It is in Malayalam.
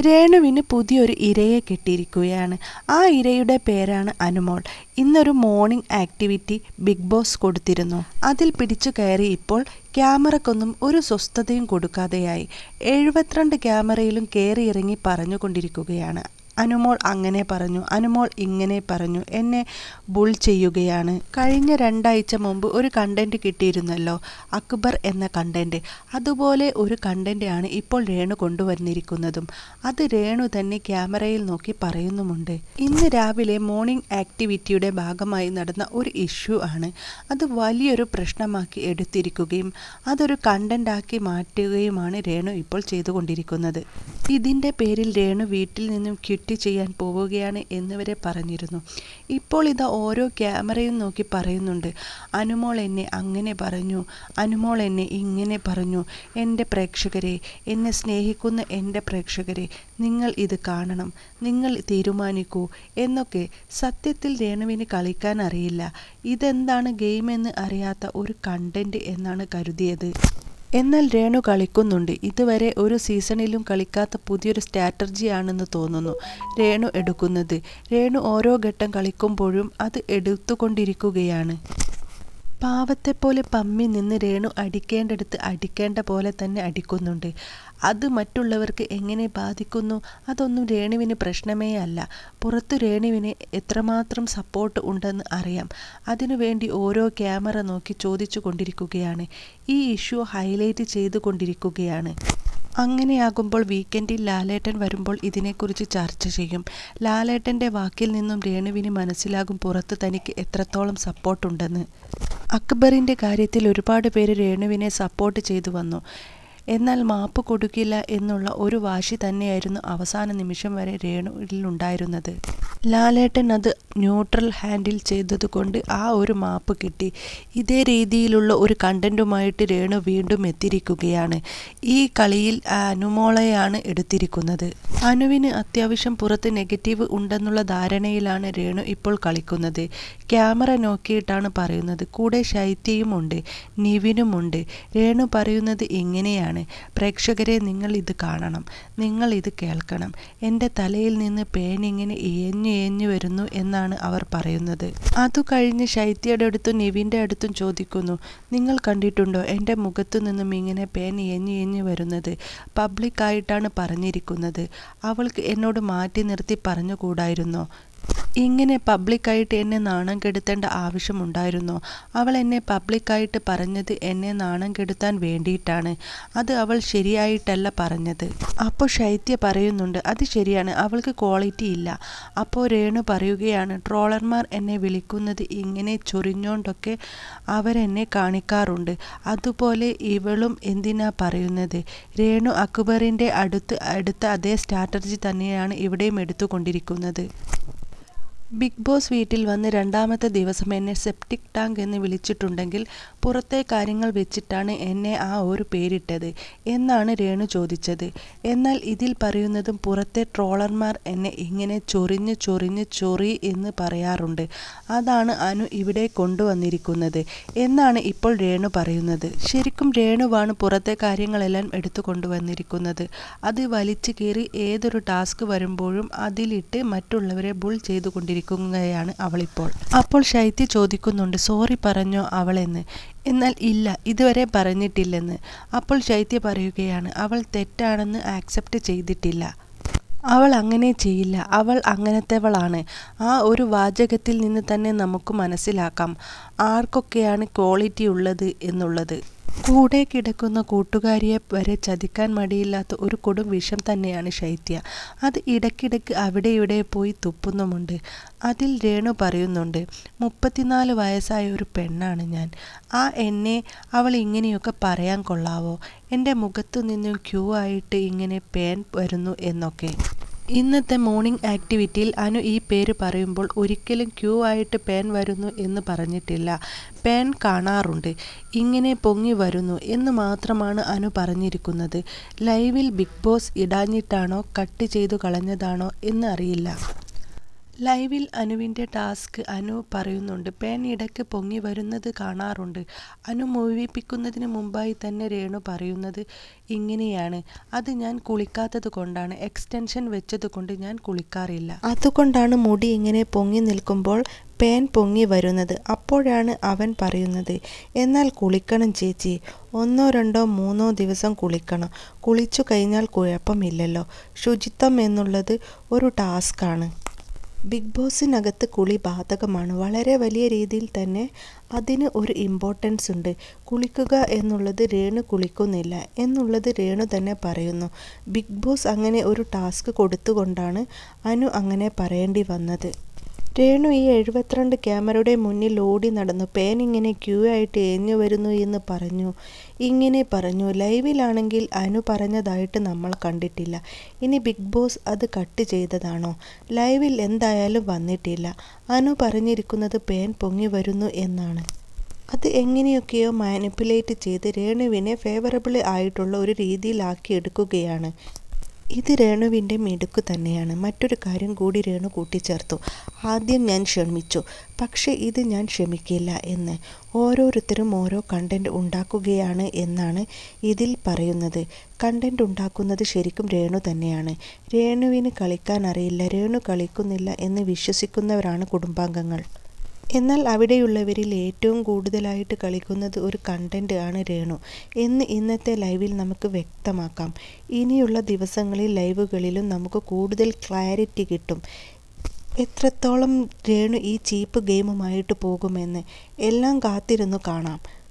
രേണുവിന് പുതിയൊരു ഇരയെ കിട്ടിയിരിക്കുകയാണ്. ആ ഇരയുടെ പേരാണ് അനുമോൾ. ഇന്നൊരു മോർണിംഗ് ആക്ടിവിറ്റി ബിഗ് ബോസ് കൊടുത്തിരുന്നു. അതിൽ പിടിച്ചു കയറി ഇപ്പോൾ ക്യാമറക്കൊന്നും ഒരു സ്വസ്ഥതയും കൊടുക്കാതെയായി. എഴുപത്തിരണ്ട് ക്യാമറയിലും കയറി ഇറങ്ങി പറഞ്ഞുകൊണ്ടിരിക്കുകയാണ് അനുമോൾ അങ്ങനെ പറഞ്ഞു അനുമോൾ ഇങ്ങനെ പറഞ്ഞു എന്നെ ബുൾ ചെയ്യുകയാണ്. കഴിഞ്ഞ രണ്ടാഴ്ച മുമ്പ് ഒരു കണ്ടന്റ് കിട്ടിയിരുന്നല്ലോ അക്ബർ എന്ന കണ്ടന്റ് അതുപോലെ ഒരു കണ്ടന്റ് ആണ് ഇപ്പോൾ രേണു കൊണ്ടുവന്നിരിക്കുന്നതും. അത് രേണു തന്നെ ക്യാമറയിൽ നോക്കി പറയുന്നുമുണ്ട്. ഇന്ന് രാവിലെ മോർണിംഗ് ആക്ടിവിറ്റിയുടെ ഭാഗമായി നടന്ന ഒരു ഇഷ്യൂ ആണ്. അത് വലിയൊരു പ്രശ്നമാക്കി എടുത്തിരിക്കുകയും അതൊരു കണ്ടന്റാക്കി മാറ്റുകയുമാണ് രേണു ഇപ്പോൾ ചെയ്തുകൊണ്ടിരിക്കുന്നത്. ഇതിന്റെ പേരിൽ രേണു വീട്ടിൽ നിന്നും ക്വിറ്റ് ചെയ്യാൻ പോവുകയാണ് എന്നിവരെ പറഞ്ഞിരുന്നു. ഇപ്പോൾ ഇതാ ഓരോ ക്യാമറയും നോക്കി പറയുന്നുണ്ട്. അനുമോൾ എന്നെ അങ്ങനെ പറഞ്ഞു. അനുമോൾ എന്നെ ഇങ്ങനെ പറഞ്ഞു. എന്റെ പ്രേക്ഷകരെ എന്നെ സ്നേഹിക്കുന്ന എന്റെ പ്രേക്ഷകരെ നിങ്ങൾ ഇത് കാണണം. നിങ്ങൾ തീരുമാനിക്കൂ. എന്നൊക്കെ സത്യത്തിൽ രേണുവിന് കളിക്കാൻ അറിയില്ല. ഇതെന്താണ് ഗെയിമെന്ന് അറിയാത്ത ഒരു കണ്ടന്റ് എന്നാണ് കരുതിയത്. എന്നാൽ രേണു കളിക്കുന്നുണ്ട്. ഇതുവരെ ഒരു സീസണിലും കളിക്കാത്ത പുതിയൊരു സ്ട്രാറ്റജിയാണെന്ന് തോന്നുന്നു രേണു എടുക്കുന്നത്. രേണു ഓരോ ഘട്ടം കളിക്കുമ്പോഴും അത് എടുത്തുകൊണ്ടിരിക്കുകയാണ്. പാവത്തെപ്പോലെ പമ്മി നിന്ന് രേണു അടിക്കേണ്ടടുത്ത് അടിക്കേണ്ട പോലെ തന്നെ അടിക്കുന്നുണ്ട്. അത് മറ്റുള്ളവർക്ക് എങ്ങനെ ബാധിക്കുന്നു? അതൊന്നും രേണുവിന് പ്രശ്നമേ അല്ല. പുറത്ത് രേണുവിന് എത്രമാത്രം സപ്പോർട്ട് ഉണ്ടെന്ന് അറിയാം. അതിനുവേണ്ടി ഓരോ ക്യാമറ നോക്കി ചോദിച്ചു കൊണ്ടിരിക്കുകയാണ്. ഈ ഇഷ്യൂ ഹൈലൈറ്റ് ചെയ്തു കൊണ്ടിരിക്കുകയാണ്. അങ്ങനെയാകുമ്പോൾ വീക്കെൻഡിൽ ലാലേട്ടൻ വരുമ്പോൾ ഇതിനെക്കുറിച്ച് ചർച്ച ചെയ്യും. ലാലേട്ടന്റെ വാക്കിൽ നിന്നും രേണുവിന് മനസ്സിലാകും പുറത്ത് തനിക്ക് എത്രത്തോളം സപ്പോർട്ടുണ്ടെന്ന് അക്ബറിന്റെ കാര്യത്തിൽ ഒരുപാട് പേര് രേണുവിനെ സപ്പോർട്ട് ചെയ്തു വന്നു. എന്നാൽ മാപ്പ് കൊടുക്കില്ല എന്നുള്ള ഒരു വാശി തന്നെയായിരുന്നു അവസാന നിമിഷം വരെ രേണുവിലുണ്ടായിരുന്നത്. ലാലേട്ടൻ അത് ന്യൂട്രൽ ഹാൻഡിൽ ചെയ്തതുകൊണ്ട് ആ ഒരു മാപ്പ് കിട്ടി. ഇതേ രീതിയിലുള്ള ഒരു കണ്ടന്റുമായിട്ട് രേണു വീണ്ടും എത്തിയിരിക്കുകയാണ്. ഈ കളിയിൽ അനുമോളെയാണ് എടുത്തിരിക്കുന്നത്. അനുവിന് അത്യാവശ്യം പുറത്ത് നെഗറ്റീവ് ഉണ്ടെന്നുള്ള ധാരണയിലാണ് രേണു ഇപ്പോൾ കളിക്കുന്നത്. ക്യാമറ നോക്കിയിട്ടാണ് പറയുന്നത്. കൂടെ ശൈത്യയുമുണ്ട് നിവിനുമുണ്ട് രേണു പറയുന്നത് ഇങ്ങനെയാണ്. പ്രേക്ഷകരെ നിങ്ങൾ ഇത് കാണണം. നിങ്ങൾ ഇത് കേൾക്കണം. എന്റെ തലയിൽ നിന്ന് പേനിങ്ങനെ ഏഞ്ഞു ഏഞ്ഞു വരുന്നു എന്നാണ് അവർ പറയുന്നത്. അതു കഴിഞ്ഞ് ശൈത്യയുടെ അടുത്തും നിവിന്റെ അടുത്തും ചോദിക്കുന്നു നിങ്ങൾ കണ്ടിട്ടുണ്ടോ എന്റെ മുഖത്തു നിന്നും ഇങ്ങനെ പേൻ ഏഞ്ഞു ഏഞ്ഞു വരുന്നത്? പബ്ലിക്കായിട്ടാണ് പറഞ്ഞിരിക്കുന്നത്. അവൾക്ക് എന്നോട് മാറ്റി നിർത്തി പറഞ്ഞുകൂടായിരുന്നോ? ഇങ്ങനെ പബ്ലിക്കായിട്ട് എന്നെ നാണം കെടുത്തേണ്ട ആവശ്യമുണ്ടായിരുന്നോ? അവൾ എന്നെ പബ്ലിക്കായിട്ട് പറഞ്ഞത് എന്നെ നാണം കെടുത്താൻ വേണ്ടിയിട്ടാണ്. അത് അവൾ ശരിയായിട്ടല്ല പറഞ്ഞത്. അപ്പോൾ ശൈത്യ പറയുന്നുണ്ട് അത് ശരിയാണ് അവൾക്ക് ക്വാളിറ്റി ഇല്ല. അപ്പോൾ രേണു പറയുകയാണ് ട്രോളർമാർ എന്നെ വിളിക്കുന്നത് ഇങ്ങനെ ചൊറിഞ്ഞോണ്ടൊക്കെ അവരെന്നെ കാണിക്കാറുണ്ട്. അതുപോലെ ഇവളും എന്തിനാ പറയുന്നത്? രേണു അക്ബറിന്റെ അടുത്ത് അടുത്ത അതേ സ്ട്രാറ്റജി തന്നെയാണ് ഇവിടെയും എടുത്തുകൊണ്ടിരിക്കുന്നത്. ബിഗ് ബോസ് വീട്ടിൽ വന്ന് രണ്ടാമത്തെ ദിവസം എന്നെ സെപ്റ്റിക് ടാങ്ക് എന്ന് വിളിച്ചിട്ടുണ്ടെങ്കിൽ പുറത്തെ കാര്യങ്ങൾ വെച്ചിട്ടാണ് എന്നെ ആ ഒരു പേരിട്ടത് എന്നാണ് രേണു ചോദിച്ചത്. എന്നാൽ ഇതിൽ പറയുന്നതും പുറത്തെ ട്രോളർമാർ എന്നെ ഇങ്ങനെ ചൊറിഞ്ഞ് ചൊറിഞ്ഞ് ചൊറി എന്ന് പറയാറുണ്ട്. അതാണ് അനു ഇവിടെ കൊണ്ടുവന്നിരിക്കുന്നത് എന്നാണ് ഇപ്പോൾ രേണു പറയുന്നത്. ശരിക്കും രേണുവാണ് പുറത്തെ കാര്യങ്ങളെല്ലാം എടുത്തു കൊണ്ടുവന്നിരിക്കുന്നത്. അത് വലിച്ചു കീറി ഏതൊരു ടാസ്ക് വരുമ്പോഴും അതിലിട്ട് മറ്റുള്ളവരെ ബുൾ ചെയ്തുകൊണ്ടിരിക്കും. ഇരിക്കുകയാണ് അവളിപ്പോൾ. അപ്പോൾ ശൈത്യ ചോദിക്കുന്നുണ്ട് സോറി പറഞ്ഞോ അവളെന്ന്? എന്നാൽ ഇല്ല ഇതുവരെ പറഞ്ഞിട്ടില്ലെന്ന്. അപ്പോൾ ശൈത്യ പറയുകയാണ് അവൾ തെറ്റാണെന്ന് ആക്സെപ്റ്റ് ചെയ്തിട്ടില്ല. അവൾ അങ്ങനെ ചെയ്യില്ല അവൾ അങ്ങനത്തെവളാണ്. ആ ഒരു വാചകത്തിൽ നിന്ന് തന്നെ നമുക്ക് മനസ്സിലാക്കാം. ആർക്കൊക്കെയാണ് ക്വാളിറ്റി ഉള്ളത് എന്നുള്ളത്. കൂടെ കിടക്കുന്ന കൂട്ടുകാരിയെ വരെ ചതിക്കാൻ മടിയില്ലാത്ത ഒരു കൊടും വിഷം തന്നെയാണ് ശൈത്യ. അത് ഇടയ്ക്കിടയ്ക്ക് അവിടെ ഇവിടെ പോയി തുപ്പുന്നുമുണ്ട്. അതിൽ രേണു പറയുന്നുണ്ട് മുപ്പത്തിനാല് വയസ്സായ ഒരു പെണ്ണാണ് ഞാൻ. ആ എന്നെ അവൾ ഇങ്ങനെയൊക്കെ പറയാൻ കൊള്ളാവോ? എന്റെ മുഖത്തു നിന്നും ക്യൂ ആയിട്ട് ഇങ്ങനെ പേൻ വരുന്നു എന്നൊക്കെ. ഇന്നത്തെ മോർണിംഗ് ആക്ടിവിറ്റിയിൽ അനു ഈ പേര് പറയുമ്പോൾ ഒരിക്കലും ക്യൂ ആയിട്ട് പേൻ വരുന്നു എന്ന് പറഞ്ഞിട്ടില്ല. പേൻ കാണാറുണ്ട്. ഇങ്ങനെ പൊങ്ങി വരുന്നു എന്ന് മാത്രമാണ് അനു പറഞ്ഞിരിക്കുന്നത്. ലൈവിൽ ബിഗ് ബോസ് ഇടാഞ്ഞിട്ടാണോ കട്ട് ചെയ്തു കളഞ്ഞതാണോ എന്ന് അറിയില്ല ലൈവിൽ അനുവിന്റെ ടാസ്ക് അനു പറയുന്നുണ്ട്. പേൻ ഇടയ്ക്ക് പൊങ്ങി വരുന്നത് കാണാറുണ്ട്. അനു മുഴുവിപ്പിക്കുന്നതിന് മുമ്പായി തന്നെ രേണു പറയുന്നത് ഇങ്ങനെയാണ്. അത് ഞാൻ കുളിക്കാത്തത് കൊണ്ടാണ്. എക്സ്റ്റൻഷൻ വെച്ചത് കൊണ്ട് ഞാൻ കുളിക്കാറില്ല. അതുകൊണ്ടാണ് മുടി ഇങ്ങനെ പൊങ്ങി നിൽക്കുമ്പോൾ പേൻ പൊങ്ങി വരുന്നത്. അപ്പോഴാണ് അവൻ പറയുന്നത് എന്നാൽ കുളിക്കണം ചേച്ചി. ഒന്നോ രണ്ടോ മൂന്നോ ദിവസം കുളിക്കണം. കുളിച്ചു കഴിഞ്ഞാൽ കുഴപ്പമില്ലല്ലോ. ശുചിത്വം എന്നുള്ളത് ഒരു ടാസ്ക്കാണ് ബിഗ് ബോസിനകത്ത് കുളി ബാധകമാണ്. വളരെ വലിയ രീതിയിൽ തന്നെ അതിന് ഒരു ഇമ്പോർട്ടൻസ് ഉണ്ട്. കുളിക്കുക എന്നുള്ളത് രേണു കുളിക്കുന്നില്ല എന്നുള്ളത് രേണു തന്നെ പറയുന്നു. ബിഗ് ബോസ് അങ്ങനെ ഒരു ടാസ്ക് കൊടുത്തുകൊണ്ടാണ് അനു അങ്ങനെ പറയേണ്ടി വന്നത്. രേണു ഈ എഴുപത്തിരണ്ട് ക്യാമറയുടെ മുന്നിൽ ഓടി നടന്നു. പേൻ ഇങ്ങനെ ക്യൂ ആയിട്ട് ഏഞ്ഞു വരുന്നു എന്ന് പറഞ്ഞു. ഇങ്ങനെ പറഞ്ഞു. ലൈവിലാണെങ്കിൽ അനു പറഞ്ഞതായിട്ട് നമ്മൾ കണ്ടിട്ടില്ല. ഇനി ബിഗ് ബോസ് അത് കട്ട് ചെയ്തതാണോ? ലൈവിൽ എന്തായാലും വന്നിട്ടില്ല. അനു പറഞ്ഞിരിക്കുന്നത് പേൻ പൊങ്ങി വരുന്നു എന്നാണ്. അത് എങ്ങനെയൊക്കെയോ മാനിപ്പുലേറ്റ് ചെയ്ത് രേണുവിനെ ഫേവറബിൾ ആയിട്ടുള്ള ഒരു രീതിയിലാക്കി എടുക്കുകയാണ്. ഇത് രേണുവിന്റെ മിടുക്ക് തന്നെയാണ്. മറ്റൊരു കാര്യം കൂടി രേണു കൂട്ടിച്ചേർത്തു. ആദ്യം ഞാൻ ക്ഷമിച്ചു. പക്ഷേ ഇത് ഞാൻ ക്ഷമിക്കില്ല എന്ന്. ഓരോരുത്തരും ഓരോ കണ്ടന്റ് ഉണ്ടാക്കുകയാണ് എന്നാണ് ഇതിൽ പറയുന്നത്. കണ്ടന്റ് ഉണ്ടാക്കുന്നത് ശരിക്കും രേണു തന്നെയാണ്. രേണുവിന് കളിക്കാൻ അറിയില്ല. രേണു കളിക്കുന്നില്ല എന്ന് വിശ്വസിക്കുന്നവരാണ് കുടുംബാംഗങ്ങൾ. എന്നാൽ അവിടെയുള്ളവരിൽ ഏറ്റവും കൂടുതലായിട്ട് കളിക്കുന്നത് ഒരു കണ്ടന്റ് ആണ് രേണു. എന്ന് ഇന്നത്തെ ലൈവിൽ നമുക്ക് വ്യക്തമാക്കാം. ഇനിയുള്ള ദിവസങ്ങളിൽ ലൈവുകളിലും നമുക്ക് കൂടുതൽ ക്ലാരിറ്റി കിട്ടും. എത്രത്തോളം രേണു ഈ ചീപ്പ് ഗെയിമുമായിട്ട് പോകുമെന്ന് എല്ലാം കാത്തിരുന്നു കാണാം.